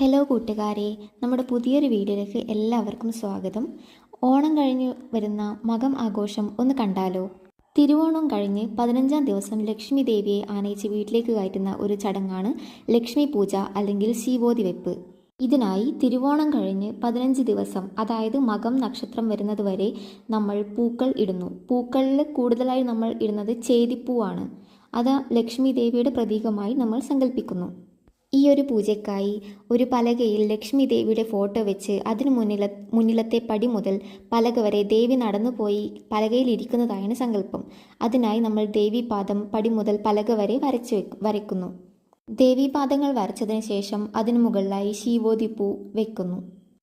Hello കൂട്ടുകാരെ. നമ്മുടെ പുതിയൊരു വീഡിയോയിലേക്ക് എല്ലാവർക്കും സ്വാഗതം. ഓണം കഴിഞ്ഞ് വരുന്ന മകം ആഘോഷം ഒന്ന് കണ്ടാലോ? തിരുവോണം കഴിഞ്ഞ് പതിനഞ്ചാം ദിവസം ലക്ഷ്മി ദേവിയെ ആനയിച്ച് വീട്ടിലേക്ക് കയറ്റുന്ന ഒരു ചടങ്ങാണ് ലക്ഷ്മി പൂജ അല്ലെങ്കിൽ ശീവോതി വെപ്പ്. ഇതിനായി തിരുവോണം കഴിഞ്ഞ് പതിനഞ്ച് ദിവസം അതായത് മകം നക്ഷത്രം വരുന്നത് വരെ നമ്മൾ പൂക്കൾ ഇടുന്നു. പൂക്കളിൽ കൂടുതലായി നമ്മൾ ഇടുന്നത് ചേതിപ്പൂവാണ്. അത് ലക്ഷ്മി ദേവിയുടെ പ്രതീകമായി നമ്മൾ സങ്കല്പിക്കുന്നു ഈ ഒരു പൂജയ്ക്കായി ഒരു പലകയിൽ ലക്ഷ്മി ദേവിയുടെ ഫോട്ടോ വെച്ച് അതിനു മുന്നില മുന്നിലത്തെ പടി മുതൽ പലക വരെ ദേവി നടന്നുപോയി പലകയിൽ ഇരിക്കുന്നതായാണ് സങ്കല്പം. അതിനായി നമ്മൾ ദേവീപാദം പടി മുതൽ പലക വരെ വരച്ചു വരയ്ക്കുന്നു. ദേവീപാദങ്ങൾ വരച്ചതിന് ശേഷം അതിനു മുകളിലായി ശീവോതിപ്പൂ വെക്കുന്നു.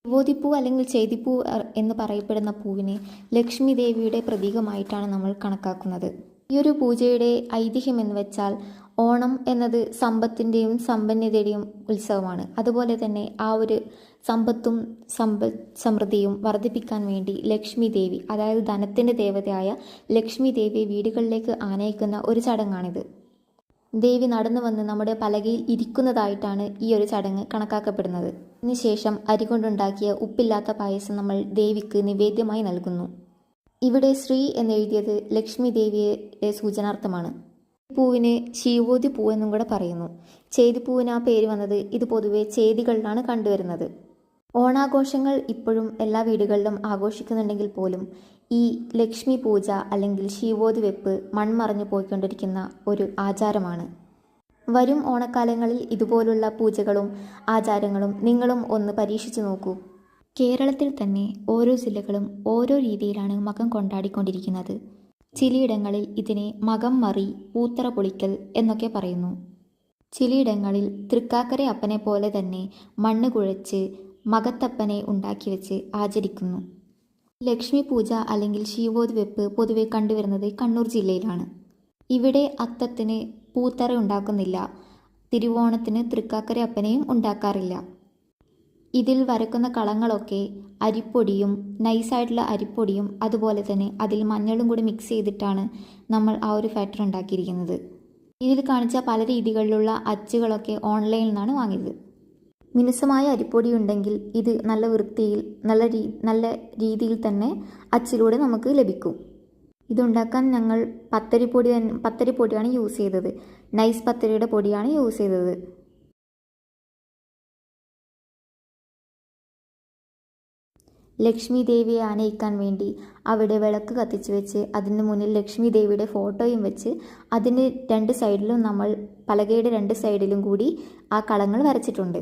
ശിവോതിപ്പൂ അല്ലെങ്കിൽ ചേതിപ്പൂ എന്ന് പറയപ്പെടുന്ന പൂവിനെ ലക്ഷ്മി ദേവിയുടെ പ്രതീകമായിട്ടാണ് നമ്മൾ കണക്കാക്കുന്നത്. ഈ ഒരു പൂജയുടെ ഐതിഹ്യം എന്ന് വെച്ചാൽ ഓണം എന്നത് സമ്പത്തിന്റെയും സമ്പന്നതയുടെയും ഉത്സവമാണ്. അതുപോലെ തന്നെ ആ ഒരു സമ്പത്തും സമ്പ സമൃദ്ധിയും വർദ്ധിപ്പിക്കാൻ വേണ്ടി ലക്ഷ്മി ദേവി അതായത് ധനത്തിന്റെ ദേവതയായ ലക്ഷ്മി ദേവിയെ വീടുകളിലേക്ക് ആനയിക്കുന്ന ഒരു ചടങ്ങാണിത്. ദേവി നടന്നു വന്ന് നമ്മുടെ പലകയിൽ ഇരിക്കുന്നതായിട്ടാണ് ഈ ഒരു ചടങ്ങ് കണക്കാക്കപ്പെടുന്നത്. ഇതിനുശേഷം അരി കൊണ്ടുണ്ടാക്കിയ ഉപ്പില്ലാത്ത പായസം നമ്മൾ ദേവിക്ക് നിവേദ്യമായി നൽകുന്നു. ഇവിടെ ശ്രീ എന്നെഴുതിയത് ലക്ഷ്മി ദേവിയെ സൂചനാർത്ഥമാണ്. പൂവിന് ശീവോതി പൂ എന്നും കൂടെ പറയുന്നു. ചേതിപ്പൂവിന് ആ പേര് വന്നത് ഇത് പൊതുവെ ചേതികളിലാണ് കണ്ടുവരുന്നത്. ഓണാഘോഷങ്ങൾ ഇപ്പോഴും എല്ലാ വീടുകളിലും ആഘോഷിക്കുന്നുണ്ടെങ്കിൽ പോലും ഈ ലക്ഷ്മി പൂജ അല്ലെങ്കിൽ ശിവോതി വെപ്പ് മൺമറഞ്ഞു പോയിക്കൊണ്ടിരിക്കുന്ന ഒരു ആചാരമാണ്. വരും ഓണക്കാലങ്ങളിൽ ഇതുപോലുള്ള പൂജകളും ആചാരങ്ങളും നിങ്ങളും ഒന്ന് പരീക്ഷിച്ചു നോക്കൂ. കേരളത്തിൽ തന്നെ ഓരോ ജില്ലകളും ഓരോ രീതിയിലാണ് മകം കൊണ്ടാടിക്കൊണ്ടിരിക്കുന്നത്. ചിലയിടങ്ങളിൽ ഇതിനെ മകം മറി പൂത്തറ പൊളിക്കൽ എന്നൊക്കെ പറയുന്നു. ചിലയിടങ്ങളിൽ തൃക്കാക്കര അപ്പനെ പോലെ തന്നെ മണ്ണ് കുഴച്ച് മകത്തപ്പനെ ഉണ്ടാക്കി വെച്ച് ആചരിക്കുന്നു. ലക്ഷ്മി പൂജ അല്ലെങ്കിൽ ശിവോദ്വെപ്പ് പൊതുവെ കണ്ടുവരുന്നത് കണ്ണൂർ ജില്ലയിലാണ്. ഇവിടെ അത്തത്തിന് പൂത്തറ ഉണ്ടാക്കുന്നില്ല. തിരുവോണത്തിന് തൃക്കാക്കര അപ്പനെയും ഉണ്ടാക്കാറില്ല. ഇതിൽ വരക്കുന്ന കളങ്ങളൊക്കെ അരിപ്പൊടിയും നൈസായിട്ടുള്ള അരിപ്പൊടിയും അതുപോലെ തന്നെ അതിൽ മഞ്ഞളും കൂടി മിക്സ് ചെയ്തിട്ടാണ് നമ്മൾ ആ ഒരു ഫാറ്റർ ഉണ്ടാക്കിയിരിക്കുന്നത്. ഇതിൽ കാണിച്ച പല രീതികളിലുള്ള അച്ചുകളൊക്കെ ഓൺലൈനിൽ നിന്നാണ് വാങ്ങിയത്. മിനുസമായ അരിപ്പൊടി ഉണ്ടെങ്കിൽ ഇത് നല്ല വൃത്തിയിൽ നല്ല രീ നല്ല രീതിയിൽ തന്നെ അച്ചിലൂടെ നമുക്ക് ലഭിക്കും. ഇതുണ്ടാക്കാൻ ഞങ്ങൾ പത്തരിപ്പൊടി പത്തരിപ്പൊടിയാണ് യൂസ് ചെയ്തത്. നൈസ് പത്തരിയുടെ പൊടിയാണ് യൂസ് ചെയ്തത്. ലക്ഷ്മി ദേവിയെ ആനയിക്കാൻ വേണ്ടി അവിടെ വിളക്ക് കത്തിച്ച് വെച്ച് അതിന് മുന്നിൽ ലക്ഷ്മി ദേവിയുടെ ഫോട്ടോയും വെച്ച് അതിന് രണ്ട് സൈഡിലും നമ്മൾ പലകയുടെ രണ്ട് സൈഡിലും കൂടി ആ കളങ്ങൾ വരച്ചിട്ടുണ്ട്.